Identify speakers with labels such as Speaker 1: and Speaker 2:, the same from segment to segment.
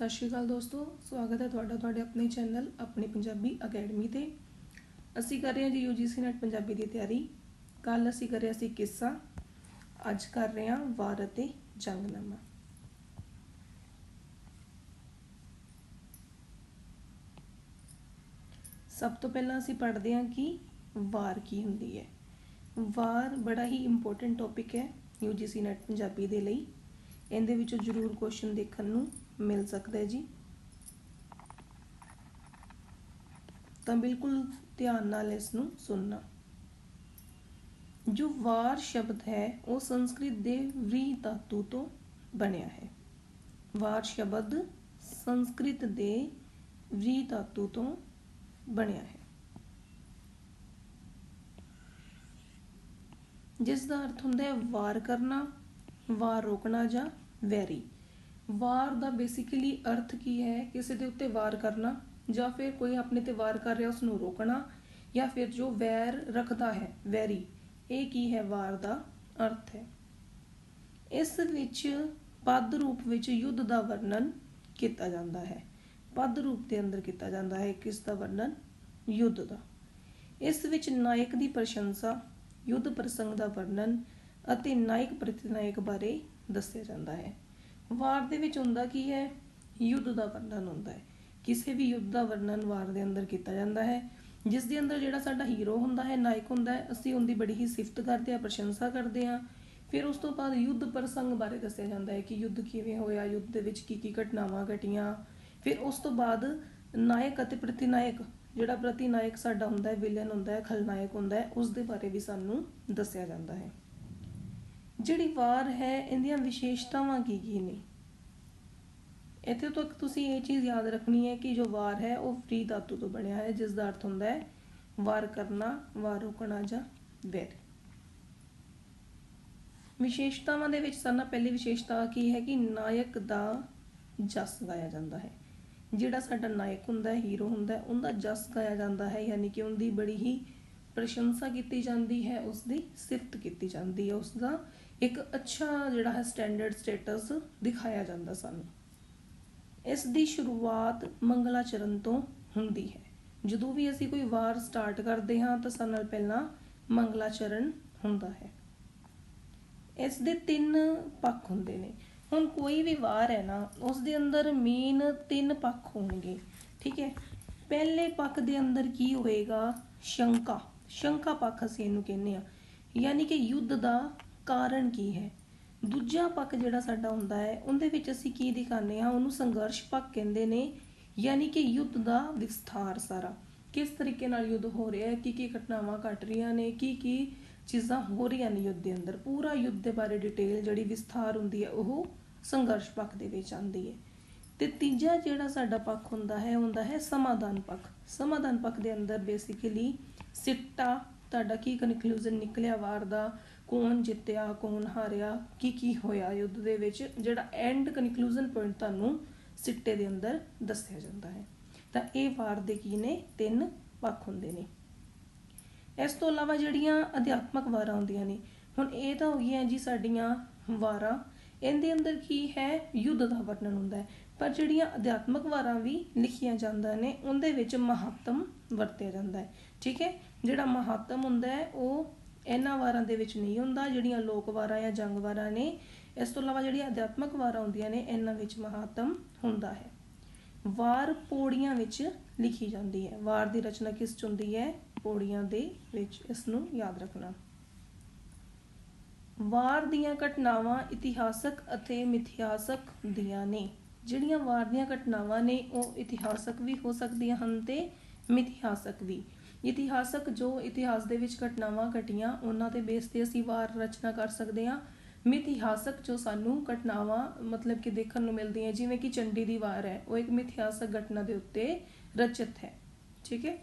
Speaker 1: ਸਤਿ ਸ਼੍ਰੀ ਅਕਾਲ ਦੋਸਤੋ, ਸਵਾਗਤ ਹੈ ਤੁਹਾਡਾ ਤੁਹਾਡੇ ਆਪਣੇ ਚੈਨਲ ਆਪਣੀ ਪੰਜਾਬੀ ਅਕੈਡਮੀ ਤੇ। ਅਸੀਂ ਕਰ ਰਹੇ ਹਾਂ ਜੀ UGC ਨੈਟ ਪੰਜਾਬੀ ਦੀ ਤਿਆਰੀ। ਕੱਲ ਅਸੀਂ ਕਰਿਆ ਸੀ ਕਿੱਸਾ। ਅੱਜ ਕਰ ਰਹੇ ਹਾਂ ਵਾਰ ਅਤੇ ਜੰਗਨਾਮਾ। ਸਭ ਤੋਂ ਪਹਿਲਾਂ ਅਸੀਂ ਪੜ੍ਹਦੇ ਹਾਂ ਕਿ ਵਾਰ ਕੀ ਹੁੰਦੀ ਹੈ। ਵਾਰ ਬੜਾ ਹੀ ਇੰਪੋਰਟੈਂਟ ਟੌਪਿਕ ਹੈ UGC ਨੈਟ ਪੰਜਾਬੀ ਦੇ ਲਈ। ਇਹਦੇ ਵਿੱਚੋਂ ਜ਼ਰੂਰ ਕੁਐਸਚਨ ਦੇਖਣ ਨੂੰ ਮਿਲ ਸਕਦਾ ਹੈ ਜੀ। ਤਾਂ ਬਿਲਕੁਲ ਧਿਆਨ ਨਾਲ ਇਸ ਨੂੰ ਸੁਣਨਾ। ਜੋ ਵਾਰ ਸ਼ਬਦ ਹੈ, ਉਹ ਸੰਸਕ੍ਰਿਤ ਦੇ ਵ੍ਰੀ ਧਾਤੂ ਤੋਂ ਬਣਿਆ ਹੈ। ਵਾਰ ਸ਼ਬਦ ਸੰਸਕ੍ਰਿਤ ਦੇ ਵ੍ਰੀ ਧਾਤੂ ਤੋਂ ਬਣਿਆ ਹੈ। ਜਿਸ ਦਾ ਅਰਥ ਹੁੰਦਾ ਹੈ ਵਾਰ ਕਰਨਾ, ਵਾਰ ਰੋਕਣਾ ਜਾਂ ਵੈਰੀ। ਵਾਰ ਦਾ ਬੇਸਿਕਲੀ ਅਰਥ ਕੀ ਹੈ? ਕਿਸੇ ਦੇ ਉੱਤੇ ਵਾਰ ਕਰਨਾ ਜਾਂ ਫਿਰ ਕੋਈ ਆਪਣੇ ਤੇ ਵਾਰ ਕਰ ਰਿਹਾ ਉਸ ਨੂੰ ਰੋਕਣਾ ਜਾਂ ਫਿਰ ਜੋ ਵੈਰ ਰੱਖਦਾ ਹੈ, ਵੈਰੀ, ਇਹ ਕੀ ਹੈ? ਵਾਰ ਦਾ ਅਰਥ ਹੈ। ਇਸ ਵਿੱਚ ਪਦ ਰੂਪ ਵਿੱਚ ਯੁੱਧ ਦਾ ਵਰਣਨ ਕੀਤਾ ਜਾਂਦਾ ਹੈ। ਪਦ ਰੂਪ ਦੇ ਅੰਦਰ ਕੀਤਾ ਜਾਂਦਾ ਹੈ ਕਿਸ ਦਾ ਵਰਣਨ, ਯੁੱਧ ਦਾ। ਇਸ ਵਿੱਚ ਨਾਇਕ ਦੀ ਪ੍ਰਸ਼ੰਸਾ, ਯੁੱਧ ਪ੍ਰਸੰਗ ਦਾ ਵਰਣਨ ਅਤੇ ਨਾਇਕ ਪ੍ਰਤੀਨਾਇਕ ਬਾਰੇ ਦੱਸਿਆ ਜਾਂਦਾ ਹੈ। ਵਾਰ ਦੇ ਵਿੱਚ ਹੁੰਦਾ ਕੀ ਹੈ? ਯੁੱਧ ਦਾ ਵਰਣਨ ਹੁੰਦਾ ਹੈ। ਕਿਸੇ ਵੀ ਯੁੱਧ ਦਾ ਵਰਣਨ ਵਾਰ ਦੇ ਅੰਦਰ ਕੀਤਾ ਜਾਂਦਾ ਹੈ। ਜਿਸ ਦੇ ਅੰਦਰ ਜਿਹੜਾ ਸਾਡਾ ਹੀਰੋ ਹੁੰਦਾ ਹੈ, ਨਾਇਕ ਹੁੰਦਾ ਹੈ, ਅਸੀਂ ਉਹਦੀ ਬੜੀ ਹੀ ਸਿਫਤ ਕਰਦੇ ਆ ਪ੍ਰਸ਼ੰਸਾ ਕਰਦੇ ਆ ਫਿਰ ਉਸ ਤੋਂ ਬਾਅਦ ਯੁੱਧ ਪ੍ਰਸੰਗ ਬਾਰੇ ਦੱਸਿਆ ਜਾਂਦਾ ਹੈ ਕਿ ਯੁੱਧ ਕਿਵੇਂ ਹੋਇਆ, ਯੁੱਧ ਦੇ ਵਿੱਚ ਕੀ ਕੀ ਘਟਨਾਵਾਂ ਘਟੀਆਂ। ਫਿਰ ਉਸ ਤੋਂ ਬਾਅਦ ਨਾਇਕ ਅਤੇ ਪ੍ਰਤੀਨਾਇਕ, ਜਿਹੜਾ ਪ੍ਰਤੀਨਾਇਕ ਸਾਡਾ ਹੁੰਦਾ ਹੈ ਵਿਲਨ ਹੁੰਦਾ ਹੈ, ਖਲਨਾਇਕ ਹੁੰਦਾ ਹੈ, ਉਸ ਦੇ ਬਾਰੇ ਵੀ ਸਾਨੂੰ ਦੱਸਿਆ ਜਾਂਦਾ ਹੈ। ਜਿਹੜੀ ਵਾਰ ਹੈ, ਇਹਦੀਆਂ ਵਿਸ਼ੇਸ਼ਤਾਵਾਂ ਕੀ ਕੀ ਨੇ? ਇੱਥੇ ਤੱਕ ਤੁਸੀਂ ਇਹ ਚੀਜ਼ ਯਾਦ ਰੱਖਣੀ ਹੈ ਕਿ ਜੋ ਵਾਰ ਹੈ, ਉਹ ਫ੍ਰੀ ਧਾਤੂ ਤੋਂ ਬਣਿਆ ਹੈ, ਜਿਸ ਦਾ ਅਰਥ ਹੁੰਦਾ ਹੈ ਵਾਰ ਕਰਨਾ, ਵਾਰ ਰੋਕਣਾ ਜਾਂ ਵੈਰ। ਵਿਸ਼ੇਸ਼ਤਾਵਾਂ ਦੇ ਵਿੱਚ ਸਾਡਾ ਪਹਿਲੀ ਵਿਸ਼ੇਸ਼ਤਾ ਕੀ ਹੈ ਕਿ ਨਾਇਕ ਦਾ ਜਸ ਗਾਇਆ ਜਾਂਦਾ ਹੈ। ਜਿਹੜਾ ਸਾਡਾ ਨਾਇਕ ਹੁੰਦਾ ਹੈ, ਹੀਰੋ ਹੁੰਦਾ ਹੈ, ਉਹਦਾ ਜਸ ਗਾਇਆ ਜਾਂਦਾ ਹੈ, ਯਾਨੀ ਕਿ ਉਹਦੀ ਬੜੀ ਹੀ ਪ੍ਰਸ਼ੰਸਾ ਕੀਤੀ ਜਾਂਦੀ ਹੈ ਉਸ ਦੀ ਸਿਫਤ ਕੀਤੀ ਜਾਂਦੀ ਹੈ ਉਸ ਦਾ ਇੱਕ ਅੱਛਾ ਜਿਹੜਾ ਹੈ ਸਟੈਂਡਰਡ ਸਟੇਟਸ ਦਿਖਾਇਆ ਜਾਂਦਾ ਸਾਨੂੰ। ਇਸ ਦੀ ਸ਼ੁਰੂਆਤ ਮੰਗਲਾਚਰਨ ਤੋਂ ਹੁੰਦੀ ਹੈ। ਜਦੋਂ ਵੀ ਅਸੀਂ ਕੋਈ ਵਾਰ ਸਟਾਰਟ ਕਰਦੇ ਹਾਂ ਤਾਂ ਸਾਨੂੰ ਨਾਲ ਪਹਿਲਾਂ ਮੰਗਲਾਚਰਨ ਹੁੰਦਾ ਹੈ। ਇਸ ਦੇ ਤਿੰਨ ਪੱਖ ਹੁੰਦੇ ਨੇ। ਹੁਣ ਕੋਈ ਵੀ ਵਾਰ ਹੈ ਨਾ, ਉਸ ਦੇ ਅੰਦਰ ਮੇਨ ਤਿੰਨ ਪੱਖ ਹੋਣਗੇ। ਠੀਕ ਹੈ? ਪਹਿਲੇ ਪੱਖ ਦੇ ਅੰਦਰ ਕੀ ਹੋਏਗਾ? ਸ਼ੰਕਾ। ਸ਼ੰਕਾ ਪੱਖ ਅਸੀਂ ਇਹਨੂੰ ਕਹਿੰਦੇ ਆ ਯਾਨੀ ਕਿ ਯੁੱਧ ਦਾ ਕਾਰਨ ਕੀ ਹੈ? ਦੂਜਾ ਪੱਖ ਜਿਹੜਾ ਸਾਡਾ ਹੁੰਦਾ ਹੈ, ਉਹਦੇ ਵਿੱਚ ਅਸੀਂ ਕੀ ਦਿਖਾਉਂਦੇ ਹਾਂ? ਉਹਨੂੰ ਸੰਘਰਸ਼ ਪੱਖ ਕਹਿੰਦੇ ਨੇ, ਯਾਨੀ ਕਿ ਯੁੱਧ ਦਾ ਵਿਸਥਾਰ ਸਾਰਾ। ਕਿਸ ਤਰੀਕੇ ਨਾਲ ਯੁੱਧ ਹੋ ਰਿਹਾ ਹੈ? ਕੀ ਕੀ ਘਟਨਾਵਾਂ ਘਟ ਰਹੀਆਂ ਨੇ? ਕੀ ਕੀ ਚੀਜ਼ਾਂ ਹੋ ਰਹੀਆਂ ਨੇ ਯੁੱਧ ਦੇ ਅੰਦਰ? ਪੂਰਾ ਯੁੱਧ ਦੇ ਬਾਰੇ ਡਿਟੇਲ ਜਿਹੜੀ ਵਿਸਥਾਰ ਹੁੰਦੀ ਹੈ, ਉਹ ਸੰਘਰਸ਼ ਪੱਖ ਦੇ ਵਿੱਚ ਆਉਂਦੀ ਹੈ। ਤੇ ਤੀਜਾ ਜਿਹੜਾ ਸਾਡਾ ਪੱਖ ਹੁੰਦਾ ਹੈ ਹੁੰਦਾ ਹੈ ਸਮਾਧਾਨ ਪੱਖ। ਸਮਾਧਾਨ ਪੱਖ ਦੇ ਅੰਦਰ ਬੇਸਿਕਲੀ ਸਿੱਟਾ, ਤੁਹਾਡਾ ਕੀ ਕਨਕਲੂਜਨ ਨਿਕਲਿਆ? ਵਾਰ ਦਾ ਕੌਣ ਜਿੱਤਿਆ, ਕੌਣ ਹਾਰਿਆ ਕੀ ਕੀ ਹੋਇਆ ਯੁੱਧ ਦੇ ਵਿੱਚ, ਜਿਹੜਾ ਐਂਡ ਕਨਕਲੂਜਨ ਪੁਆਇੰਟ ਤੁਹਾਨੂੰ ਸਿੱਟੇ ਦੇ ਅੰਦਰ ਦੱਸਿਆ ਜਾਂਦਾ ਹੈ। ਤਾਂ ਇਹ ਵਾਰ ਦੇ ਕੀ ਨੇ? ਤਿੰਨ ਪੱਖ ਹੁੰਦੇ ਨੇ। ਇਸ ਤੋਂ ਇਲਾਵਾ ਜਿਹੜੀਆਂ ਅਧਿਆਤਮਕ ਵਾਰਾਂ ਹੁੰਦੀਆਂ ਨੇ, ਹੁਣ ਇਹ ਤਾਂ ਹੋ ਗਈਆਂ ਜੀ ਸਾਡੀਆਂ ਵਾਰਾਂ। ਇਹਦੇ ਅੰਦਰ ਕੀ ਹੈ? ਯੁੱਧ ਦਾ ਵਰਣਨ ਹੁੰਦਾ ਹੈ। ਪਰ ਜਿਹੜੀਆਂ ਅਧਿਆਤਮਕ ਵਾਰਾਂ ਵੀ ਲਿਖੀਆਂ ਜਾਂਦੀਆਂ ਨੇ, ਉਹਦੇ ਵਿੱਚ ਮਹਾਤਮ ਵਰਤਿਆ ਜਾਂਦਾ ਹੈ। ਠੀਕ ਹੈ? ਜਿਹੜਾ ਮਹਾਤਮ ਹੁੰਦਾ ਹੈ, ਉਹ ਇਹਨਾਂ ਵਾਰਾਂ ਦੇ ਵਿੱਚ ਨਹੀਂ ਹੁੰਦਾ, ਜਿਹੜੀਆਂ ਲੋਕ ਵਾਰਾਂ ਜਾਂ ਜੰਗ ਵਾਰਾਂ ਨੇ, ਇਸ ਤੋਂ ਇਲਾਵਾ ਜਿਹੜੀਆਂ ਅਧਿਆਤਮਕ ਵਾਰਾਂ ਹੁੰਦੀਆਂ ਨੇ, ਇਹਨਾਂ ਵਿੱਚ ਮਹੱਤਮ ਹੁੰਦਾ ਹੈ। ਵਾਰ ਪੌੜੀਆਂ ਵਿੱਚ ਲਿਖੀ ਜਾਂਦੀ ਹੈ। ਵਾਰ ਦੀ ਰਚਨਾ ਕਿਸ ਚ ਹੁੰਦੀ ਹੈ? ਪੌੜੀਆਂ ਦੇ ਵਿੱਚ, ਇਸ ਨੂੰ ਯਾਦ ਰੱਖਣਾ। ਵਾਰ ਦੀਆਂ ਘਟਨਾਵਾਂ ਇਤਿਹਾਸਕ ਅਤੇ ਮਿਥਿਹਾਸਕ ਦੀਆਂ ਨੇ। ਜਿਹੜੀਆਂ ਵਾਰ ਦੀਆਂ ਘਟਨਾਵਾਂ ਨੇ, ਉਹ ਇਤਿਹਾਸਕ ਵੀ ਹੋ ਸਕਦੀਆਂ ਹਨ ਤੇ ਮਿਥਿਹਾਸਕ ਵੀ। ਇਤਿਹਾਸਕ ਜੋ ਇਤਿਹਾਸ ਦੇ ਵਿੱਚ ਘਟਨਾਵਾਂ ਘਟੀਆਂ, ਉਹਨਾਂ ਦੇ ਬੇਸ ਤੇ ਅਸੀਂ ਵਾਰ ਰਚਨਾ ਕਰ ਸਕਦੇ ਹਾਂ। ਮਿਥਿਹਾਸਕ ਜੋ ਸਾਨੂੰ ਘਟਨਾਵਾਂ ਮਤਲਬ ਕਿ ਦੇਖਣ ਨੂੰ ਮਿਲਦੀਆਂ, ਜਿਵੇਂ ਕਿ ਚੰਡੀ ਦੀ ਵਾਰ ਹੈ, ਉਹ ਇੱਕ ਮਿਥਿਹਾਸਕ ਘਟਨਾ ਦੇ ਉੱਤੇ ਰਚਿਤ ਹੈ। ਠੀਕ ਹੈ?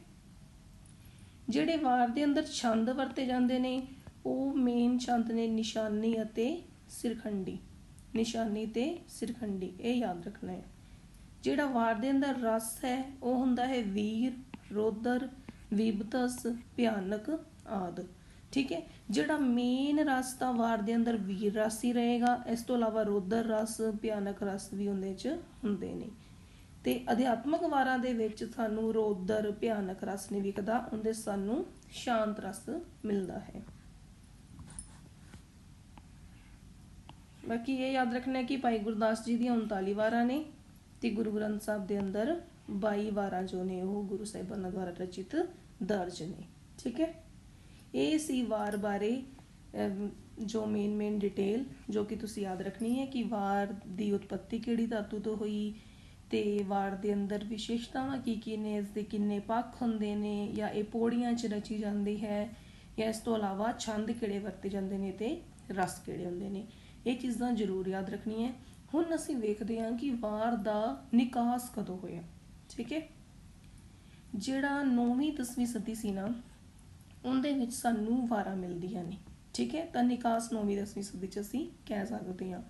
Speaker 1: ਜਿਹੜੇ ਵਾਰ ਦੇ ਅੰਦਰ ਛੰਦ ਵਰਤੇ ਜਾਂਦੇ ਨੇ, ਉਹ ਮੇਨ ਛੰਦ ਨੇ ਨਿਸ਼ਾਨੀ ਅਤੇ ਸਿਰਖੰਡੀ। ਨਿਸ਼ਾਨੀ ਤੇ ਸਿਰਖੰਡੀ, ਇਹ ਯਾਦ ਰੱਖਣਾ ਹੈ। ਜਿਹੜਾ ਵਾਰ ਦੇ ਅੰਦਰ ਰਸ ਹੈ, ਉਹ ਹੁੰਦਾ ਹੈ ਵੀਰ, ਰੋਦਰ ਵਿਬਤਸ ਭਿਆਨਕ ਆਦ। ਠੀਕ ਹੈ? ਜਿਹੜਾ ਮੇਨ ਰਸ ਤਾਂ ਵਾਰ ਦੇ ਅੰਦਰ ਵੀਰ ਰਸ ਹੀ ਰਹੇਗਾ। ਇਸ ਤੋਂ ਇਲਾਵਾ ਰੋਦਰ ਰਸ, ਭਿਆਨਕ ਰਸ ਵੀ ਉਹਦੇ 'ਚ ਹੁੰਦੇ ਨੇ। ਤੇ ਅਧਿਆਤਮਕ ਵਾਰਾਂ ਦੇ ਵਿੱਚ ਸਾਨੂੰ ਰੋਦਰ, ਭਿਆਨਕ ਰਸ ਨਹੀਂ ਵਿਕਦਾ। ਉਹਦੇ ਸਾਨੂੰ ਸ਼ਾਂਤ ਰਸ ਮਿਲਦਾ ਹੈ। ਬਾਕੀ ਇਹ ਯਾਦ ਰੱਖਣਾ ਕਿ ਭਾਈ ਗੁਰਦਾਸ ਜੀ ਦੀਆਂ 39 ਵਾਰਾਂ ਨੇ ਤੇ ਗੁਰੂ ਗ੍ਰੰਥ ਸਾਹਿਬ ਦੇ ਅੰਦਰ 22 ਵਾਰਾਂ ਜੋ ਨੇ, ਉਹ ਗੁਰੂ ਸਾਹਿਬਾਨਾਂ ਦੁਆਰਾ ਰਚਿਤ ਦਰਜ ਨੇ। ਠੀਕ ਹੈ? ਇਹ ਸੀ ਵਾਰ ਬਾਰੇ ਜੋ ਮੇਨ ਮੇਨ ਡਿਟੇਲ ਜੋ ਕਿ ਤੁਸੀਂ ਯਾਦ ਰੱਖਣੀ ਹੈ ਕਿ ਵਾਰ ਦੀ ਉਤਪਤੀ ਕਿਹੜੀ ਧਾਤੂ ਤੋਂ ਹੋਈ ਤੇ ਵਾਰ ਦੇ ਅੰਦਰ ਵਿਸ਼ੇਸ਼ਤਾਵਾਂ ਕੀ ਕੀ ਨੇ, ਇਸ ਦੇ ਕਿੰਨੇ ਪੱਖ ਹੁੰਦੇ ਨੇ ਜਾਂ ਇਹ ਪੌੜੀਆਂ 'ਚ ਰਚੀ ਜਾਂਦੀ ਹੈ ਜਾਂ ਇਸ ਤੋਂ ਇਲਾਵਾ ਛੰਦ ਕਿਹੜੇ ਵਰਤੇ ਜਾਂਦੇ ਨੇ ਤੇ ਰਸ ਕਿਹੜੇ ਹੁੰਦੇ ਨੇ। ਇਹ ਚੀਜ਼ਾਂ ਜ਼ਰੂਰ ਯਾਦ ਰੱਖਣੀ ਹੈ। ਹੁਣ ਅਸੀਂ ਵੇਖਦੇ ਹਾਂ ਕਿ ਵਾਰ ਦਾ ਨਿਕਾਸ ਕਦੋਂ ਹੋਇਆ। ਠੀਕ ਹੈ? ਜਿਹੜਾ 9ਵੀਂ 10ਵੀਂ ਸਦੀ ਸੀ ਨਾ, ਉਹਦੇ ਵਿੱਚ ਸਾਨੂੰ ਵਾਰਾਂ ਮਿਲਦੀਆਂ ਨੇ, ਠੀਕ ਹੈ? ਤਾਂ ਨਿਕਾਸ 9ਵੀਂ 10ਵੀਂ ਸਦੀ ਚ ਅਸੀਂ ਕਹਿ ਸਕਦੇ ਹਾਂ।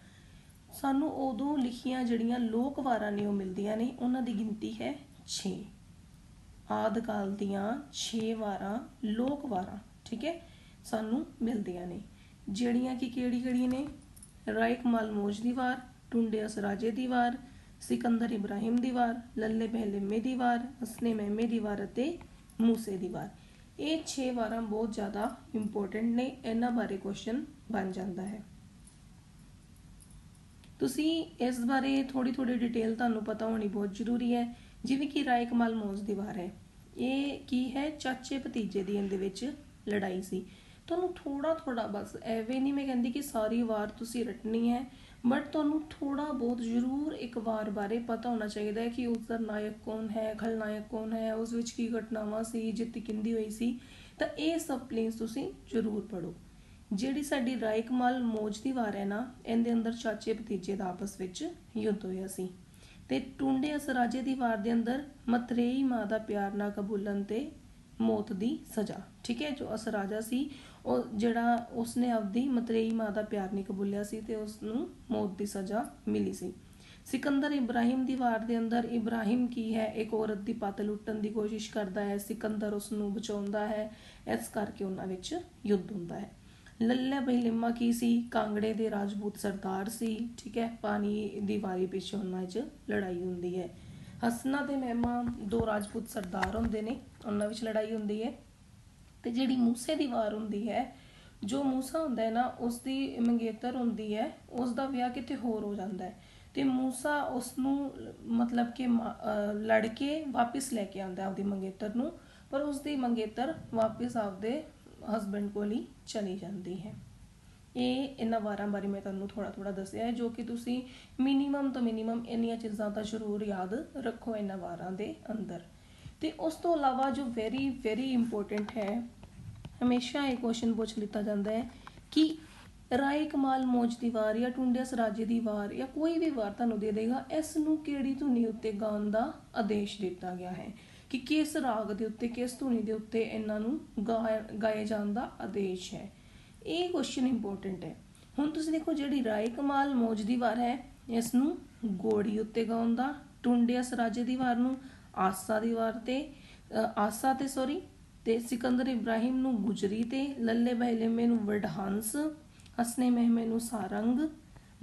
Speaker 1: ਸਾਨੂੰ ਉਦੋਂ ਲਿਖੀਆਂ ਜਿਹੜੀਆਂ ਲੋਕ ਵਾਰਾਂ ਨੇ ਉਹ ਮਿਲਦੀਆਂ ਨੇ, ਉਹਨਾਂ ਦੀ ਗਿਣਤੀ ਹੈ 6 ਆਦ ਕਾਲ ਦੀਆਂ 6 ਵਾਰਾਂ ਲੋਕ ਵਾਰਾਂ, ਠੀਕ ਹੈ? ਸਾਨੂੰ ਮਿਲਦੀਆਂ ਨੇ। ਜਿਹੜੀਆਂ ਕਿ ਕਿਹੜੀ ਕਿਹੜੀ ਨੇ ਰਾਇਕ ਮਾਲਮੋਜ ਦੀ ਵਾਰ ਟੁੰਡੇ ਅਸਰਾਜੇ ਦੀ ਵਾਰ ਸਿਕੰਦਰ ਇਬਰਾਹਿਮ ਦੀ ਵਾਰ ਲੱਲੇ ਪਹਿਲੇਮੇ ਦੀ ਵਾਰ ਹਸਨੇ ਮਹਿਮੇ ਦੀ ਵਾਰ ਅਤੇ ਮੂਸੇ ਦੀ ਵਾਰ ਇਹ 6 ਵਾਰਾਂ ਬਹੁਤ ਜ਼ਿਆਦਾ ਇੰਪੋਰਟੈਂਟ ਨੇ ਇਹਨਾਂ ਬਾਰੇ ਕੁਐਸਚਨ ਬਣ ਜਾਂਦਾ ਹੈ ਤੁਸੀਂ ਇਸ ਬਾਰੇ ਥੋੜੀ ਥੋੜੀ ਡਿਟੇਲ ਤੁਹਾਨੂੰ ਪਤਾ ਹੋਣੀ ਬਹੁਤ ਜ਼ਰੂਰੀ ਹੈ ਜਿਵੇਂ ਕਿ ਰਾਏ ਕਮਾਲ ਮੌਜ ਦੀ ਵਾਰ ਹੈ ਇਹ ਕੀ ਹੈ ਚਾਚੇ ਭਤੀਜੇ ਦੀ ਇਹਦੇ ਵਿੱਚ ਲੜਾਈ ਸੀ ਤੁਹਾਨੂੰ ਥੋੜਾ ਥੋੜਾ ਬਸ ਐਵੇਂ ਨਹੀਂ ਮੈਂ ਕਹਿੰਦੀ ਕਿ ਸਾਰੀ ਵਾਰ ਤੁਸੀਂ ਰਟਣੀ ਹੈ ਬਟ ਤੁਹਾਨੂੰ ਥੋੜਾ ਬਹੁਤ ਜ਼ਰੂਰ ਇੱਕ ਵਾਰ ਬਾਰੇ ਪਤਾ ਹੋਣਾ ਚਾਹੀਦਾ ਹੈ ਕਿ ਉਸ ਦਾ ਨਾਇਕ ਕੌਣ ਹੈ ਖਲਨਾਇਕ ਕੌਣ ਹੈ, ਉਸ ਵਿੱਚ ਕੀ ਘਟਨਾਵਾਂ ਸੀ, ਜਿੱਤ ਕਿੰਦੀ ਹੋਈ ਸੀ, ਤਾਂ ਇਹ ਸਭ ਪਲੀਜ਼ ਤੁਸੀਂ ਜ਼ਰੂਰ ਪੜੋ ਜਿਹੜੀ ਸਾਡੀ ਰਾਇਕਮਾਲ ਮੋਜ ਦੀ ਵਾਰ ਹੈ ਨਾ, ਇਹਦੇ ਅੰਦਰ ਚਾਚੇ ਭਤੀਜੇ ਦਾ ਆਪਸ ਵਿੱਚ ਯੁੱਧ ਹੋਇਆ ਸੀ। ਤੇ ਟੁੰਡੇ ਅਸਰਾਜੇ ਦੀ ਵਾਰ ਦੇ ਅੰਦਰ ਮਤਰੇਈ ਮਾਂ ਦਾ ਪਿਆਰ ਨਾ ਕਬੂਲਣ ਤੇ ਮੌਤ ਦੀ ਸਜ਼ਾ। ਠੀਕ ਹੈ, ਜੋ ਅਸ ਰਾਜਾ ਸੀ, ਉਹ ਜਿਹੜਾ ਉਸਨੇ ਆਪਦੀ ਮਤਰੇਈ ਮਾਂ ਦਾ ਪਿਆਰ ਨਹੀਂ ਕਬੂਲਿਆ ਸੀ ਤੇ ਉਸ ਨੂੰ ਮੌਤ ਦੀ ਸਜ਼ਾ ਮਿਲੀ ਸੀ। ਸਿਕੰਦਰ ਇਬਰਾਹਿਮ ਦੀ ਵਾਰ ਦੇ ਅੰਦਰ ਇਬਰਾਹਿਮ ਕੀ ਹੈ? ਇੱਕ ਔਰਤ ਦੀ ਪੱਤ ਲੁੱਟਣ ਦੀ ਕੋਸ਼ਿਸ਼ ਕਰਦਾ ਹੈ। ਸਿਕੰਦਰ ਉਸ ਨੂੰ ਬਚਾਉਂਦਾ ਹੈ। ਇਸ ਕਰਕੇ ਉਹਨਾਂ ਵਿੱਚ ਯੁੱਧ ਹੁੰਦਾ ਹੈ। ਲੱਲੇ ਬਹਿਲਿਮਾ ਕੀ ਸੀ? ਕਾਂਗੜੇ ਦੇ ਰਾਜਪੂਤ ਸਰਦਾਰ ਸੀ। ਠੀਕ ਹੈ, ਪਾਣੀ ਦੀ ਵਾਰੀ ਪਿੱਛੇ ਉਹਨਾਂ 'ਚ ਲੜਾਈ ਹੁੰਦੀ ਹੈ। ਹਸਨਾ ਤੇ ਮਹਿਮਾ ਦੋ ਰਾਜਪੂਤ ਸਰਦਾਰ ਹੁੰਦੇ ਨੇ। ਉਹਨਾਂ ਵਿੱਚ ਲੜਾਈ ਹੁੰਦੀ ਹੈ ਤੇ ਜਿਹੜੀ ਮੂਸੇ ਦੀ ਵਾਰ ਹੁੰਦੀ ਹੈ, ਜੋ ਮੂਸਾ ਹੁੰਦਾ ਹੈ ਨਾ ਉਸ ਦੀ ਮੰਗੇਤਰ ਹੁੰਦੀ ਹੈ ਉਸ ਦਾ ਵਿਆਹ ਕਿਤੇ ਹੋਰ ਹੋ ਜਾਂਦਾ ਹੈ। ਤੇ ਮੂਸਾ ਉਸ ਨੂੰ ਮਤਲਬ ਕਿ ਮਾ- ਲੜ ਕੇ ਵਾਪਸ ਲੈ ਕੇ ਆਉਂਦਾ ਆਪਦੀ ਮੰਗੇਤਰ ਨੂੰ, ਪਰ ਉਸ ਦੀ ਮੰਗੇਤਰ ਵਾਪਸ ਆਪਦੇ ਹਸਬੰਡ ਕੋਲ ਹੀ ਚਲੀ ਜਾਂਦੀ ਹੈ। ਇਹ ਇਹਨਾਂ ਵਾਰਾਂ ਬਾਰੇ ਮੈਂ ਤੁਹਾਨੂੰ ਥੋੜਾ ਥੋੜਾ ਦੱਸਿਆ ਹੈ, ਜੋ ਕਿ ਤੁਸੀਂ ਮਿਨੀਮਮ ਤੋਂ ਮਿਨੀਮਮ ਇੰਨੀਆਂ ਚੀਜ਼ਾਂ ਤਾਂ ਜ਼ਰੂਰ ਯਾਦ ਰੱਖੋ ਇਹਨਾਂ ਵਾਰਾਂ ਦੇ ਅੰਦਰ। ਤੇ ਉਸ ਤੋਂ ਇਲਾਵਾ ਜੋ ਵੈਰੀ ਵੈਰੀ ਇੰਪੋਰਟੈਂਟ ਹੈ, ਹਮੇਸ਼ਾ ਇਹ ਕੁਐਸਚਨ ਪੁੱਛ ਲਿੱਤਾ ਜਾਂਦਾ ਹੈ ਕਿ ਰਾਏ ਕਮਾਲ ਮੋਜ ਦੀ ਵਾਰ ਜਾਂ ਟੁੰਡਿਆ ਸਰਾਜੇ ਦੀ ਵਾਰ ਜਾਂ ਕੋਈ ਵੀ ਵਾਰ ਤੁਹਾਨੂੰ ਦੇ ਦੇਗਾ, ਇਸ ਨੂੰ ਕਿਹੜੀ ਧੁਨੀ ਉੱਤੇ ਗਾਉਣ ਦਾ ਆਦੇਸ਼ ਦਿੱਤਾ ਗਿਆ ਹੈ? ਕਿ ਕਿਸ ਰਾਗ ਦੇ ਉੱਤੇ, ਕਿਸ ਧੁਨੀ ਦੇ ਉੱਤੇ ਇਹਨਾਂ ਨੂੰ ਗਾਇਆ- ਗਾਏ ਜਾਣ ਦਾ ਆਦੇਸ਼ ਹੈ? ਇਹ ਕੁਐਸਚਨ ਇੰਪੋਰਟੈਂਟ ਹੈ। ਹੁਣ ਤੁਸੀਂ ਦੇਖੋ ਜਿਹੜੀ ਰਾਏ ਕਮਾਲ ਮੋਜ ਦੀ ਵਾਰ ਹੈ, ਇਸ ਨੂੰ ਗੋੜੀ ਉੱਤੇ ਗਾਉਣ ਦਾ ਟੁੰਡਿਆ ਸਰਾਜੇ ਦੀ ਵਾਰ ਨੂੰ ਆਸਾ ਦੀ ਵਾਰ ਤੇ ਆਸਾ ਤੇ ਸੌਰੀ ਤੇ ਸਿਕੰਦਰ ਇਬਰਾਹਿਮ ਨੂੰ ਗੁਜਰੀ ਤੇ, ਲੱਲੇ ਬਹਿਲੇਮੇ ਨੂੰ ਵਡਹੰਸ, ਹਸਨੇ ਮਹਿਮੇ ਨੂੰ ਸਾਰੰਗ,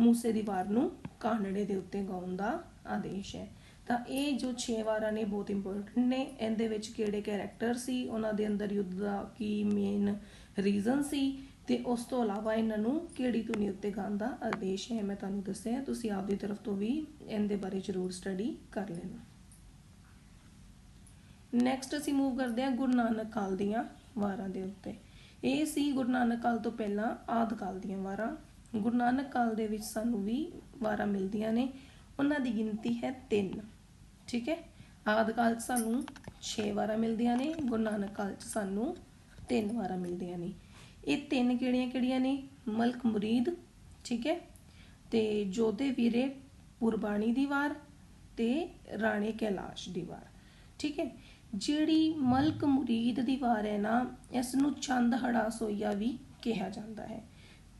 Speaker 1: ਮੂਸੇ ਦੀ ਵਾਰ ਨੂੰ ਕਾਨੜੇ ਦੇ ਉੱਤੇ ਗਾਉਣ ਦਾ ਆਦੇਸ਼ ਹੈ। ਤਾਂ ਇਹ ਜੋ 6 ਵਾਰਾਂ ਨੇ ਬਹੁਤ ਇੰਪੋਰਟੈਂਟ ਨੇ, ਇਹਦੇ ਵਿੱਚ ਕਿਹੜੇ ਕੈਰੈਕਟਰ ਸੀ, ਉਹਨਾਂ ਦੇ ਅੰਦਰ ਯੁੱਧ ਦਾ ਕੀ ਮੇਨ ਰੀਜ਼ਨ ਸੀ, ਤੇ ਉਸ ਤੋਂ ਇਲਾਵਾ ਇਹਨਾਂ ਨੂੰ ਕਿਹੜੀ ਧੁਨੀ ਉੱਤੇ ਗਾਉਣ ਦਾ ਆਦੇਸ਼ ਹੈ, ਮੈਂ ਤੁਹਾਨੂੰ ਦੱਸਿਆ, ਤੁਸੀਂ ਆਪਦੀ ਤਰਫ ਤੋਂ ਵੀ ਇਹਦੇ ਬਾਰੇ ਜ਼ਰੂਰ ਸਟੱਡੀ ਕਰ ਲੈਣਾ। ਨੈਕਸਟ ਅਸੀਂ ਮੂਵ ਕਰਦੇ ਹਾਂ ਗੁਰੂ ਨਾਨਕ ਕਾਲ ਦੀਆਂ ਵਾਰਾਂ ਦੇ ਉੱਤੇ। ਇਹ ਸੀ ਗੁਰੂ ਨਾਨਕ ਕਾਲ ਤੋਂ ਪਹਿਲਾਂ ਆਦ ਕਾਲ ਦੀਆਂ ਵਾਰਾਂ। ਗੁਰੂ ਨਾਨਕ ਕਾਲ ਦੇ ਵਿੱਚ ਸਾਨੂੰ ਵੀ ਵਾਰਾਂ ਮਿਲਦੀਆਂ ਨੇ। ਉਹਨਾਂ ਦੀ ਗਿਣਤੀ ਹੈ 3 ਠੀਕ ਹੈ? ਆਦ ਕਾਲ 'ਚ ਸਾਨੂੰ 6 ਵਾਰਾਂ ਮਿਲਦੀਆਂ ਨੇ, ਗੁਰੂ ਨਾਨਕ ਕਾਲ 'ਚ ਸਾਨੂੰ 3 ਵਾਰਾਂ ਮਿਲਦੀਆਂ ਨੇ। ਇਹ ਤਿੰਨ ਕਿਹੜੀਆਂ ਕਿਹੜੀਆਂ ਨੇ? ਮਲਕ ਮੁਰੀਦ, ਠੀਕ ਹੈ? ਤੇ ਜੋਧੇ ਵੀਰੇ ਪੁਰਬਾਣੀ ਦੀ ਵਾਰ ਤੇ ਰਾਣੇ ਕੈਲਾਸ਼ ਦੀ ਵਾਰ। ਠੀਕ ਹੈ? ਜਿਹੜੀ ਮਲਕ ਮੁਰੀਦ ਦੀ ਵਾਰ ਹੈ ਨਾ ਇਸ ਨੂੰ ਚੰਦ ਹੜਾ ਸੋਈਆ ਵੀ ਕਿਹਾ ਜਾਂਦਾ ਹੈ।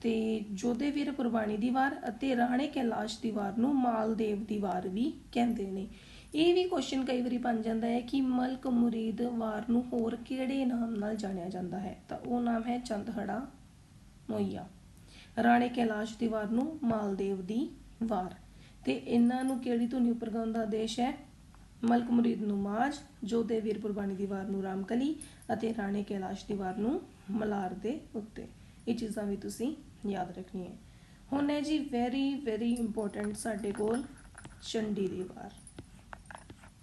Speaker 1: ਤੇ ਜੋਧੇ ਵੀਰ ਕੁਰਬਾਨੀ ਦੀ ਵਾਰ ਅਤੇ ਰਾਣੇ ਕੈਲਾਸ਼ ਦੀ ਵਾਰ ਨੂੰ ਮਾਲਦੇਵ ਦੀ ਵਾਰ ਵੀ ਕਹਿੰਦੇ ਨੇ। ਇਹ ਵੀ ਕੁਐਸਚਨ ਕਈ ਵਾਰੀ ਬਣ ਜਾਂਦਾ ਹੈ ਕਿ ਮਲਕ ਮੁਰੀਦ ਵਾਰ ਨੂੰ ਹੋਰ ਕਿਹੜੇ ਨਾਮ ਨਾਲ ਜਾਣਿਆ ਜਾਂਦਾ ਹੈ? ਤਾਂ ਉਹ ਨਾਮ ਹੈ ਚੰਦਹੜਾ ਮੋਈਆ ਰਾਣੇ ਕੈਲਾਸ਼ ਦੀ ਵਾਰ ਨੂੰ ਮਾਲਦੇਵ ਦੀ ਵਾਰ। ਤੇ ਇਹਨਾਂ ਨੂੰ ਕਿਹੜੀ ਧੁਨੀ ਉੱਪਰ ਗਾਉਣ ਦਾ ਆਦੇਸ਼ ਹੈ? ਮਲਕ ਮੁਰੀਦ ਨੂੰ ਮਾਜ ਜੋਦੇ ਵੀਰਪੁਰ ਬਾਣੀ ਦੀ ਵਾਰ ਨੂੰ ਰਾਮਕਲੀ ਅਤੇ ਰਾਣੇ ਕੈਲਾਸ਼ ਦੀ ਵਾਰ ਨੂੰ ਮਲਾਰ ਦੇ ਉੱਤੇ। ਇਹ ਚੀਜ਼ਾਂ ਵੀ ਤੁਸੀਂ ਯਾਦ ਰੱਖਣੀਆਂ ਹੁਣ ਹੈ ਜੀ ਵੈਰੀ ਵੈਰੀ ਇੰਪੋਰਟੈਂਟ ਸਾਡੇ ਕੋਲ ਚੰਡੀ ਦੀ ਵਾਰ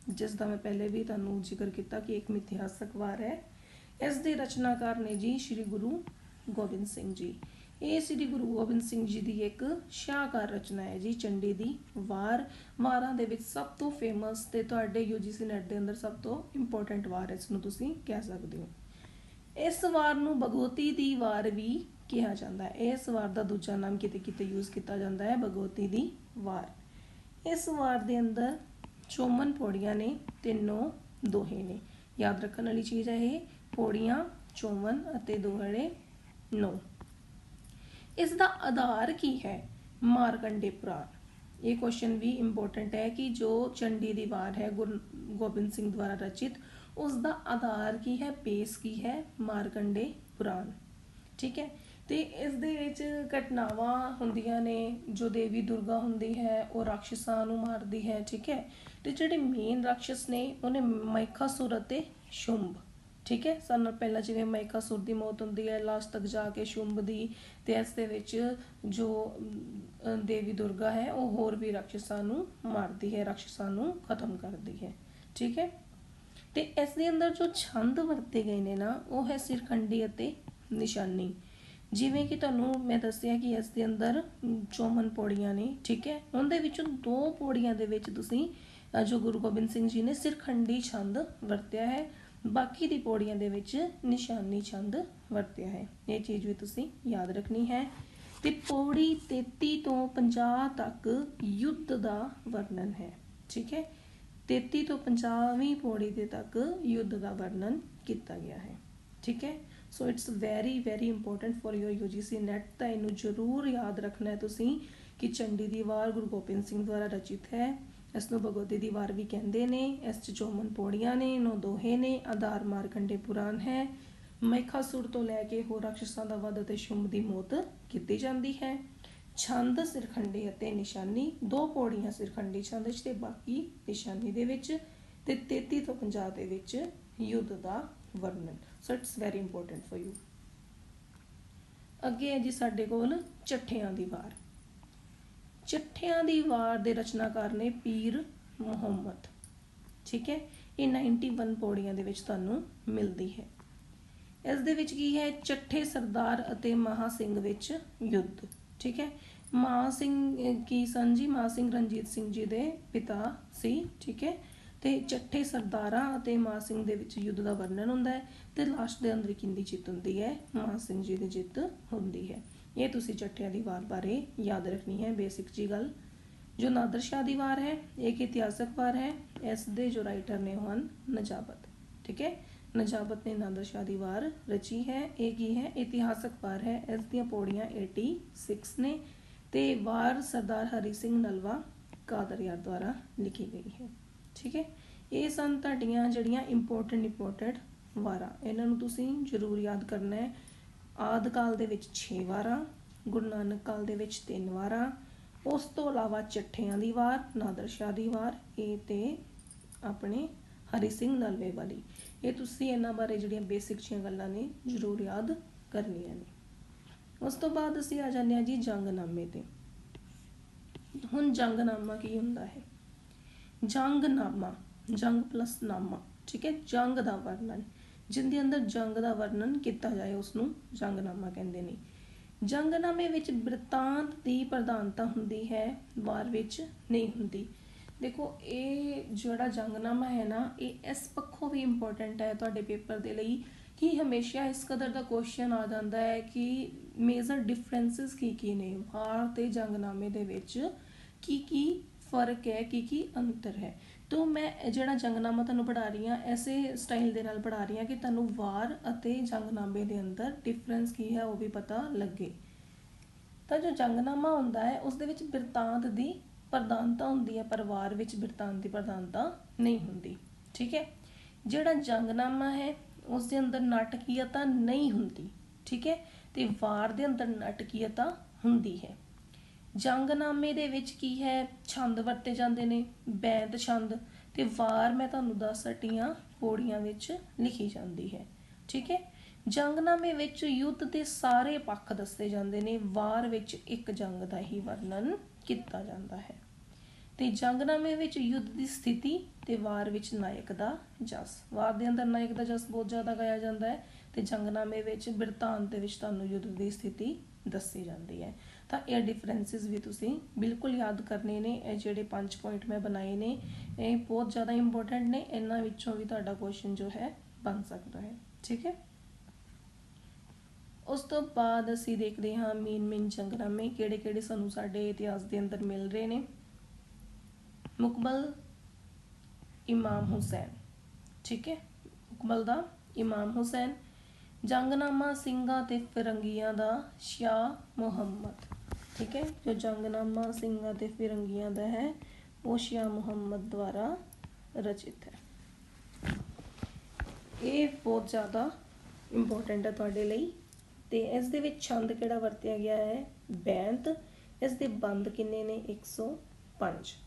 Speaker 1: ਜਿਸ ਦਾ ਮੈਂ ਪਹਿਲੇ ਵੀ ਤੁਹਾਨੂੰ ਜ਼ਿਕਰ ਕੀਤਾ ਕਿ ਇੱਕ ਮਿਥਿਹਾਸਕ ਵਾਰ ਹੈ। ਇਸ ਦੇ ਰਚਨਾਕਾਰ ਨੇ ਜੀ ਸ੍ਰੀ ਗੁਰੂ ਗੋਬਿੰਦ ਸਿੰਘ ਜੀ। ਇਹ ਸ੍ਰੀ ਗੁਰੂ ਗੋਬਿੰਦ ਸਿੰਘ ਜੀ ਦੀ ਇੱਕ ਸ਼ਾਹਕਾਰ ਰਚਨਾ ਹੈ ਜੀ, ਚੰਡੀ ਦੀ ਵਾਰ। ਵਾਰਾਂ ਦੇ ਵਿੱਚ ਸਭ ਤੋਂ ਫੇਮਸ ਤੇ ਤੁਹਾਡੇ UGC ਨੈਟ ਦੇ ਅੰਦਰ ਸਭ ਤੋਂ ਇੰਪੋਰਟੈਂਟ ਵਾਰ ਹੈ ਇਸ ਨੂੰ ਤੁਸੀਂ ਕਹਿ ਸਕਦੇ ਹੋ। ਇਸ ਵਾਰ ਨੂੰ ਭਗਵਤੀ ਦੀ ਵਾਰ ਵੀ ਕਿਹਾ ਜਾਂਦਾ ਹੈ। ਇਸ ਵਾਰ ਦਾ ਦੂਜਾ ਨਾਮ ਕਿਤੇ ਕਿਤੇ ਯੂਜ਼ ਕੀਤਾ ਜਾਂਦਾ ਹੈ, ਭਗਵਤੀ ਦੀ ਵਾਰ। ਇਸ ਵਾਰ ਦੇ ਅੰਦਰ ਚੌਮਨ ਪੌੜੀਆਂ ਨੇ ਤੇ ਨੌ ਦੋਹੇ ਨੇ। ਯਾਦ ਰੱਖਣ ਵਾਲੀ ਚੀਜ਼ ਹੈ ਇਹ, ਪੌੜੀਆਂ, ਚੌਮਨ ਅਤੇ ਦੋਹੜੇ ਨੌ। ਇਸ ਦਾ ਆਧਾਰ ਕੀ ਹੈ? ਮਾਰਕੰਡੇ ਪੁਰਾਣ। ਇਹ ਕੁਐਸਚਨ ਵੀ ਇੰਪੋਰਟੈਂਟ ਹੈ ਕਿ ਜੋ ਚੰਡੀ ਦੀ ਵਾਰ ਹੈ, ਗੁਰੂ ਗੋਬਿੰਦ ਸਿੰਘ ਦੁਆਰਾ ਰਚਿਤ ਉਸ ਦਾ ਆਧਾਰ ਕੀ ਹੈ ਬੇਸ ਕੀ ਹੈ ਮਾਰਕੰਡੇ ਪੁਰਾਣ। ਠੀਕ ਹੈ? ਤੇ ਇਸ ਦੇ ਵਿੱਚ ਘਟਨਾਵਾਂ ਹੁੰਦੀਆਂ ਨੇ, ਜੋ ਦੇਵੀ ਦੁਰਗਾ ਹੁੰਦੀ ਹੈ, ਉਹ ਰਾਖਸ਼ਾਂ ਨੂੰ ਮਾਰਦੀ ਹੈ, ਠੀਕ ਹੈ? ਤੇ ਜਿਹੜੇ ਮੇਨ ਰਾਖਸ਼ ਨੇ, ਉਹਨੇ ਮਹਿਖਾਸੁਰ ਅਤੇ ਸ਼ੁੰਭ। ਠੀਕ ਹੈ? ਸਾਨੂੰ ਪਹਿਲਾਂ ਜਿਵੇਂ ਮਹਿਕਾਸੁਰ ਦੀ ਮੌਤ ਹੁੰਦੀ ਹੈ ਲਾਸਟ ਤੱਕ ਜਾ ਕੇ ਸ਼ੁੰਭ ਦੀ ਤੇ ਇਸ ਦੇ ਵਿੱਚ ਜੋ ਦੇਵੀ ਦੁਰਗਾ ਹੈ, ਉਹ ਹੋਰ ਵੀ ਰਾਖਸ਼ਾਂ ਨੂੰ ਮਾਰਦੀ ਹੈ, ਰਾਖਸ਼ਾਂ ਨੂੰ ਖਤਮ ਕਰਦੀ ਹੈ। ਠੀਕ ਹੈ? ਤੇ ਇਸ ਦੇ ਅੰਦਰ ਜੋ ਛੰਦ ਵਰਤੇ ਗਏ ਨੇ ਨਾ, ਉਹ ਹੈ ਸਿਰਖੰਡੀ ਅਤੇ ਨਿਸ਼ਾਨੀ। ਜਿਵੇਂ ਕਿ ਤੁਹਾਨੂੰ ਮੈਂ ਦੱਸਿਆ ਕਿ ਇਸ ਦੇ ਅੰਦਰ ਚੌਮਨ ਪੌੜੀਆਂ ਨੇ, ਠੀਕ ਹੈ? ਉਹਦੇ ਵਿੱਚੋਂ ਦੋ ਪੌੜੀਆਂ ਦੇ ਵਿੱਚ ਤੁਸੀਂ ਜੋ ਗੁਰੂ ਗੋਬਿੰਦ ਸਿੰਘ ਜੀ ਨੇ ਸਿਰਖੰਡੀ ਛੰਦ ਵਰਤਿਆ ਹੈ ਬਾਕੀ ਦੀ ਪੌੜੀਆਂ ਦੇ ਵਿੱਚ ਨਿਸ਼ਾਨੀ ਛੰਦ ਵਰਤਿਆ ਹੈ। ਇਹ ਚੀਜ਼ ਵੀ ਤੁਸੀਂ ਯਾਦ ਰੱਖਣੀ ਹੈ। ਤੇ ਪੌੜੀ 33 ਤੋਂ 50 ਤੱਕ ਯੁੱਧ ਦਾ ਵਰਣਨ ਹੈ। ਠੀਕ ਹੈ? 33 ਤੋਂ 50ਵੀਂ ਪੌੜੀ ਦੇ ਤੱਕ ਯੁੱਧ ਦਾ ਵਰਣਨ ਕੀਤਾ ਗਿਆ ਹੈ। ਠੀਕ ਹੈ? So it's very very important for your UGC NET ਤਾਂ ਇਹਨੂੰ ਜ਼ਰੂਰ ਯਾਦ ਰੱਖਣਾ ਹੈ ਤੁਸੀਂ ਕਿ ਚੰਡੀ ਦੀ ਵਾਰ ਗੁਰੂ ਗੋਬਿੰਦ ਸਿੰਘ ਦੁਆਰਾ ਰਚਿਤ ਹੈ। ਇਸ ਨੂੰ ਭਗਵਤੀ ਦੀ ਵਾਰ ਵੀ ਕਹਿੰਦੇ ਨੇ, ਇਸ ਚ ਚੌਮਨ ਪੌੜੀਆਂ ਨੇ ਨੌ ਦੋਹੇ ਨੇ, ਆਧਾਰ ਮਾਰਕੰਡੇ ਪੁਰਾਣ ਹੈ। ਮੈਖਾ ਸੁਰ ਤੋਂ ਲੈ ਕੇ ਹੋਰ ਰਾਖਸ਼ਾਂ ਦਾ ਵਧ ਅਤੇ ਸ਼ੁੰਭ ਦੀ ਮੌਤ ਕੀਤੀ ਜਾਂਦੀ ਹੈ। ਛੰਦ, ਸਿਰਖੰਡੇ ਅਤੇ ਨਿਸ਼ਾਨੀ, ਦੋ ਪੌੜੀਆਂ ਸਿਰਖੰਡੀ ਛੰਦ 'ਚ ਤੇ ਬਾਕੀ ਨਿਸ਼ਾਨੀ ਦੇ ਵਿੱਚ ਤੇ 33 ਤੋਂ 50 ਦੇ ਵਿੱਚ ਯੁੱਧ ਦਾ ਵਰਣਨ। So it's very important for you ਅੱਗੇ ਹੈ ਜੀ ਸਾਡੇ ਕੋਲ ਚੱਠਿਆਂ ਦੀ ਵਾਰ। ਚੱਠਿਆਂ ਦੀ ਵਾਰ ਦੇ ਰਚਨਾਕਾਰ ਨੇ ਪੀਰ ਮੁਹੰਮਦ। ਠੀਕ ਹੈ? ਇਹ 91 ਪੌੜੀਆਂ ਦੇ ਵਿੱਚ ਤੁਹਾਨੂੰ ਮਿਲਦੀ ਹੈ। ਇਸ ਦੇ ਵਿੱਚ ਕੀ ਹੈ? ਚੱਠੇ ਸਰਦਾਰ ਅਤੇ ਮਹਾ ਸਿੰਘ ਵਿੱਚ ਯੁੱਧ। ਠੀਕ ਹੈ? ਮਹਾ ਸਿੰਘ ਕੀ ਸਨ ਜੀ? ਮਹਾ ਸਿੰਘ ਰਣਜੀਤ ਸਿੰਘ ਜੀ ਦੇ ਪਿਤਾ ਸੀ। ਠੀਕ ਹੈ? ਤੇ ਚੱਠੇ ਸਰਦਾਰਾਂ ਅਤੇ ਮਹਾ ਸਿੰਘ ਦੇ ਵਿੱਚ ਯੁੱਧ ਦਾ ਵਰਣਨ ਹੁੰਦਾ ਹੈ ਤੇ ਲਾਸਟ ਦੇ ਅੰਦਰ ਕਿੰਦੀ ਜਿੱਤ ਹੁੰਦੀ ਹੈ। ਮਹਾ ਸਿੰਘ ਜੀ ਦੀ ਜਿੱਤ ਹੁੰਦੀ ਹੈ। ਇਹ ਤੁਸੀਂ ਚੱਟਿਆਂ ਦੀ ਵਾਰ ਬਾਰੇ ਯਾਦ ਰੱਖਣੀ ਹੈ, ਬੇਸਿਕ ਜੀ ਗੱਲ। ਜੋ ਨਾਦਰ ਸ਼ਾਹ ਦੀ ਵਾਰ ਹੈ, ਇੱਕ ਇਤਿਹਾਸਕ ਵਾਰ ਹੈ, ਇਸ ਦੇ ਜੋ ਰਾਈਟਰ ਨੇ ਹਨ ਨਜਾਬਤ, ਠੀਕ ਹੈ? ਨਜਾਬਤ ਨੇ ਨਾਦਰ ਸ਼ਾਹ ਦੀ ਵਾਰ ਰਚੀ ਹੈ, ਇਹ ਕੀ ਹੈ? ਇਤਿਹਾਸਕ ਵਾਰ ਹੈ, ਇਸ ਦੀਆਂ ਪੌੜੀਆਂ 86 ਨੇ ਤੇ ਵਾਰ ਸਰਦਾਰ ਹਰੀ ਸਿੰਘ ਨਲਵਾ ਕਾਦਰਿਆਰ ਦੁਆਰਾ ਲਿਖੀ ਗਈ ਹੈ, ਠੀਕ ਹੈ? ਇਹ ਸਨ ਤੁਹਾਡੀਆਂ ਜਿਹੜੀਆਂ ਇੰਪੋਰਟੈਂਟ ਇੰਪੋਰਟੈਂਟ ਵਾਰਾਂ। ਇਹਨਾਂ ਨੂੰ ਤੁਸੀਂ ਜ਼ਰੂਰ ਯਾਦ ਕਰਨਾ ਹੈ। ਆਦ ਕਾਲ ਦੇ ਵਿੱਚ 6 ਵਾਰਾਂ, ਗੁਰੂ ਨਾਨਕ ਕਾਲ ਦੇ ਵਿੱਚ 3 ਵਾਰਾਂ, ਉਸ ਤੋਂ ਇਲਾਵਾ ਚੱਠਿਆਂ ਦੀ ਵਾਰ, ਨਾਦਰ ਸ਼ਾਹ ਦੀ ਵਾਰ, ਇਹ ਤੇ ਆਪਣੇ ਹਰੀ ਸਿੰਘ ਨਲਵੇ ਵਾਲੀ। ਇਹ ਤੁਸੀਂ ਇਹਨਾਂ ਬਾਰੇ ਜਿਹੜੀਆਂ ਬੇਸਿਕ ਜੀਆਂ ਗੱਲਾਂ ਨੇ ਜ਼ਰੂਰ ਯਾਦ ਕਰਨੀਆਂ ਨੇ। ਉਸ ਤੋਂ ਬਾਅਦ ਅਸੀਂ ਆ ਜਾਂਦੇ ਹਾਂ ਜੀ ਜੰਗਨਾਮੇ ਤੇ। ਹੁਣ ਜੰਗਨਾਮਾ ਕੀ ਹੁੰਦਾ ਹੈ? ਜੰਗਨਾਮਾ, ਜੰਗ ਪਲਸ ਨਾਮਾ, ਠੀਕ ਹੈ? ਜੰਗ ਦਾ ਵਰਣਨ। ਜਿੰਦੇ ਅੰਦਰ ਜੰਗ ਦਾ ਵਰਣਨ ਕੀਤਾ ਜਾਏ ਉਸ ਨੂੰ ਜੰਗਨਾਮਾ ਕਹਿੰਦੇ ਨੇ। ਜੰਗਨਾਮੇ ਵਿੱਚ ਬ੍ਰਿਤਾਂਤ ਦੀ ਪ੍ਰਧਾਨਤਾ ਹੁੰਦੀ ਹੈ, ਵਾਰ ਵਿੱਚ ਨਹੀਂ ਹੁੰਦੀ। ਦੇਖੋ, ਇਹ ਜਿਹੜਾ ਜੰਗਨਾਮਾ ਹੈ ਨਾ, ਇਹ ਇਸ ਪੱਖੋਂ ਵੀ ਇੰਪੋਰਟੈਂਟ ਹੈ ਤੁਹਾਡੇ ਪੇਪਰ ਦੇ ਲਈ ਕਿ ਹਮੇਸ਼ਾ ਇਸ ਕਦਰ ਦਾ ਕੁਐਸਚਨ ਆ ਜਾਂਦਾ ਹੈ ਕਿ ਮੇਜਰ ਡਿਫਰੈਂਸਸ ਕੀ ਕੀ ਨੇ, ਵਾਰ ਤੇ ਜੰਗਨਾਮੇ ਦੇ ਵਿੱਚ ਕੀ ਕੀ ਫ਼ਰਕ ਹੈ, ਕੀ ਕੀ ਅੰਤਰ ਹੈ। ਤੋਂ ਮੈਂ ਜਿਹੜਾ ਜੰਗਨਾਮਾ ਤੁਹਾਨੂੰ ਪੜ੍ਹਾ ਰਹੀ ਹਾਂ, ਐਸੇ ਸਟਾਈਲ ਦੇ ਨਾਲ ਪੜ੍ਹਾ ਰਹੀ ਹਾਂ ਕਿ ਤੁਹਾਨੂੰ ਵਾਰ ਅਤੇ ਜੰਗਨਾਮੇ ਦੇ ਅੰਦਰ ਡਿਫਰੈਂਸ ਕੀ ਹੈ ਉਹ ਵੀ ਪਤਾ ਲੱਗੇ। ਤਾਂ ਜੋ ਜੰਗਨਾਮਾ ਹੁੰਦਾ ਹੈ, ਉਸ ਦੇ ਵਿੱਚ ਬਿਰਤਾਂਤ ਦੀ ਪ੍ਰਧਾਨਤਾ ਹੁੰਦੀ ਹੈ, ਪਰਿਵਾਰ ਵਿੱਚ ਬਿਰਤਾਂਤ ਦੀ ਪ੍ਰਧਾਨਤਾ ਨਹੀਂ ਹੁੰਦੀ। ਠੀਕ ਹੈ? ਜਿਹੜਾ ਜੰਗਨਾਮਾ ਹੈ, ਉਸ ਦੇ ਅੰਦਰ ਨਾਟਕੀਅਤਾ ਨਹੀਂ ਹੁੰਦੀ। ਠੀਕ ਹੈ? ਤੇ ਵਾਰ ਦੇ ਅੰਦਰ ਨਾਟਕੀਅਤਾ ਹੁੰਦੀ ਹੈ। ਜੰਗਨਾਮੇ ਦੇ ਵਿੱਚ ਕੀ ਹੈ? ਛੰਦ ਵਰਤੇ ਜਾਂਦੇ ਨੇ ਬੈਂਤ ਛੰਦ। ਤੇ ਵਾਰ ਮੈਂ ਤੁਹਾਨੂੰ ਦੱਸ ਹਟੀਆਂ ਕੋੜੀਆਂ ਵਿੱਚ ਲਿਖੀ ਜਾਂਦੀ ਹੈ। ਠੀਕ ਹੈ? ਜੰਗਨਾਮੇ ਵਿੱਚ ਯੁੱਧ ਦੇ ਸਾਰੇ ਪੱਖ ਦੱਸੇ ਜਾਂਦੇ ਨੇ। ਵਾਰ ਵਿੱਚ ਇੱਕ ਜੰਗ ਦਾ ਹੀ ਵਰਣਨ ਕੀਤਾ ਜਾਂਦਾ ਹੈ। ਤੇ ਜੰਗਨਾਮੇ ਵਿੱਚ ਯੁੱਧ ਦੀ ਸਥਿਤੀ ਤੇ ਵਾਰ ਵਿੱਚ ਨਾਇਕ ਦਾ ਜਸ। ਵਾਰ ਦੇ ਅੰਦਰ ਨਾਇਕ ਦਾ ਜਸ ਬਹੁਤ ਜ਼ਿਆਦਾ ਗਾਇਆ ਜਾਂਦਾ ਹੈ ਤੇ ਜੰਗਨਾਮੇ ਵਿੱਚ ਬਿਰਤਾਂਤ ਦੇ ਵਿੱਚ ਤੁਹਾਨੂੰ ਯੁੱਧ ਦੀ ਸਥਿਤੀ ਦੱਸੀ ਜਾਂਦੀ ਹੈ। ਤਾਂ ਇਹ ਡਿਫਰੈਂਸਸ ਵੀ ਤੁਸੀਂ ਬਿਲਕੁਲ ਯਾਦ ਕਰਨੇ ਨੇ, ਇਹ ਜਿਹੜੇ ਪੰਜ ਪੁਆਇੰਟ ਮੈਂ ਬਣਾਏ ਨੇ, ਇਹ ਬਹੁਤ ਜ਼ਿਆਦਾ ਇੰਪੋਰਟੈਂਟ ਨੇ, ਇਹਨਾਂ ਵਿੱਚੋਂ ਵੀ ਤੁਹਾਡਾ ਕੁਐਸਚਨ ਜੋ ਹੈ ਬਣ ਸਕਦਾ ਹੈ, ਠੀਕ ਹੈ? ਉਸ ਤੋਂ ਬਾਅਦ ਅਸੀਂ ਦੇਖਦੇ ਹਾਂ ਮੇਨ ਮੇਨ ਜੰਗਨਾਮੇ ਕਿਹੜੇ ਕਿਹੜੇ ਸਾਨੂੰ ਸਾਡੇ ਇਤਿਹਾਸ ਦੇ ਅੰਦਰ ਮਿਲ ਰਹੇ ਨੇ। ਮੁਕਬਲ ਇਮਾਮ ਹੁਸੈਨ, ਠੀਕ ਹੈ? ਮੁਕਬਲ ਦਾ ਇਮਾਮ ਹੁਸੈਨ, ਜੰਗਨਾਮਾ ਸਿੰਘਾਂ ਤੇ ਫਿਰੰਗੀਆਂ ਦਾ ਸ਼ਾਹ ਮੁਹੰਮਦ। ਠੀਕ ਹੈ, ਜੋ ਜੰਗਨਾਮਾ ਸਿੰਘਾਂ ਤੇ ਫਿਰੰਗੀਆਂ ਦਾ ਹੈ, ਉਹ ਸ਼ਾਹ ਮੁਹੰਮਦ ਦੁਆਰਾ ਰਚਿਤ ਹੈ। ਇਹ ਬਹੁਤ ਜ਼ਿਆਦਾ ਇੰਪੋਰਟੈਂਟ ਹੈ ਤੁਹਾਡੇ ਲਈ ਤੇ ਇਸ ਦੇ ਵਿੱਚ ਛੰਦ ਕਿਹੜਾ ਵਰਤਿਆ ਗਿਆ ਹੈ? ਬੈਂਤ। ਇਸ ਦੇ ਬੰਦ ਕਿੰਨੇ ਨੇ? 105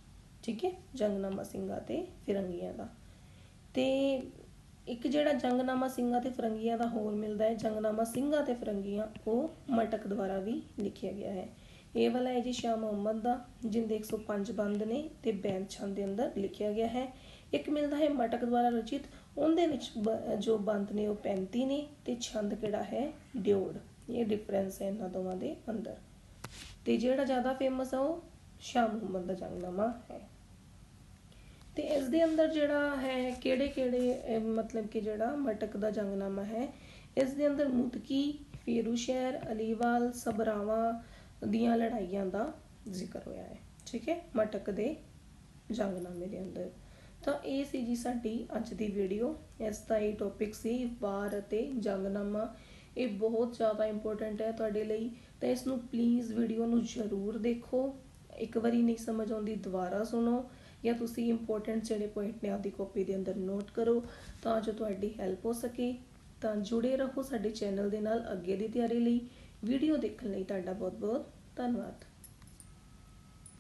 Speaker 1: ਠੀਕ ਹੈ, ਜੰਗਨਾਮਾ ਸਿੰਘਾਂ ਤੇ ਫਿਰੰਗੀਆਂ ਦਾ। ਤੇ ਇੱਕ ਜਿਹੜਾ ਜੰਗਨਾਮਾ ਸਿੰਘਾਂ ਤੇ ਫਿਰੰਗੀਆਂ ਦਾ ਹੋਰ ਮਿਲਦਾ ਹੈ, ਜੰਗਨਾਮਾ ਸਿੰਘਾਂ ਤੇ ਫਿਰੰਗੀਆਂ, ਉਹ ਮਟਕ ਦੁਆਰਾ ਵੀ ਲਿਖਿਆ ਗਿਆ ਹੈ। ਇਹ ਵਾਲਾ ਹੈ ਜੀ ਸ਼ਾਹ ਮੁਹੰਮਦ ਦਾ, ਜਿੰਦੇ 105 ਬੰਦ ਨੇ ਤੇ ਬੈਂਤ ਛੰਦ ਦੇ ਅੰਦਰ ਲਿਖਿਆ ਗਿਆ ਹੈ। ਇੱਕ ਮਿਲਦਾ ਹੈ ਮਟਕ ਦੁਆਰਾ ਰਚਿਤ, ਉਹਦੇ ਵਿੱਚ ਜੋ ਬੰਦ ਨੇ ਉਹ 35 ਨੇ ਤੇ ਛੰਦ ਕਿਹੜਾ ਹੈ? ਡਿਓੜ। ਇਹ ਡਿਫਰੈਂਸ ਹੈ ਇਹਨਾਂ ਦੋਵਾਂ ਦੇ ਅੰਦਰ। ਤੇ ਜਿਹੜਾ ਜ਼ਿਆਦਾ ਫੇਮਸ ਆ ਉਹ ਸ਼ਾਹ ਮੁਹੰਮਦ ਦਾ ਜੰਗਨਾਮਾ ਹੈ। ਤੇ ਇਸ ਦੇ ਅੰਦਰ ਜਿਹੜਾ ਹੈ ਕਿਹੜੇ ਕਿਹੜੇ ਮਤਲਬ ਕਿ ਜਿਹੜਾ ਮਟਕ ਦਾ ਜੰਗਨਾਮਾ ਹੈ, ਇਸ ਦੇ ਅੰਦਰ ਮੁਤਕੀ, ਫੇਰੂ ਸ਼ਹਿਰ, ਅਲੀਵਾਲ ਸਬਰਾਵਾਂ ਦੀਆਂ ਲੜਾਈਆਂ ਦਾ ਜ਼ਿਕਰ ਹੋਇਆ ਹੈ, ਠੀਕ ਹੈ? ਮਟਕ ਦੇ ਜੰਗਨਾਮੇ ਦੇ ਅੰਦਰ। ਤਾਂ ਇਹ ਸੀ ਜੀ ਸਾਡੀ ਅੱਜ ਦੀ ਵੀਡੀਓ ਇਸ ਦਾ ਇਹ ਟੌਪਿਕ ਸੀ, ਵਾਰ ਅਤੇ ਜੰਗਨਾਮਾ। ਇਹ ਬਹੁਤ ਜ਼ਿਆਦਾ ਇੰਪੋਰਟੈਂਟ ਹੈ ਤੁਹਾਡੇ ਲਈ। ਤਾਂ ਇਸ ਨੂੰ ਪਲੀਜ਼ ਵੀਡੀਓ ਨੂੰ ਜ਼ਰੂਰ ਦੇਖੋ। ਇੱਕ ਵਾਰੀ ਨਹੀਂ ਸਮਝ ਆਉਂਦੀ, ਦੁਬਾਰਾ ਸੁਣੋ। ਜਾਂ ਤੁਸੀਂ ਇੰਪੋਰਟੈਂਟ ਜਿਹੜੇ ਪੁਆਇੰਟ ਨੇ ਆਪਦੀ ਕਾਪੀ ਦੇ ਅੰਦਰ ਨੋਟ ਕਰੋ। ਤਾਂ ਜੋ ਤੁਹਾਡੀ ਹੈਲਪ ਹੋ ਸਕੇ। ਤਾਂ ਜੁੜੇ ਰਹੋ ਸਾਡੇ ਚੈਨਲ ਦੇ ਨਾਲ ਅੱਗੇ ਦੀ ਤਿਆਰੀ ਲਈ। ਵੀਡੀਓ ਦੇਖਣ ਲਈ ਤੁਹਾਡਾ ਬਹੁਤ ਬਹੁਤ ਧੰਨਵਾਦ।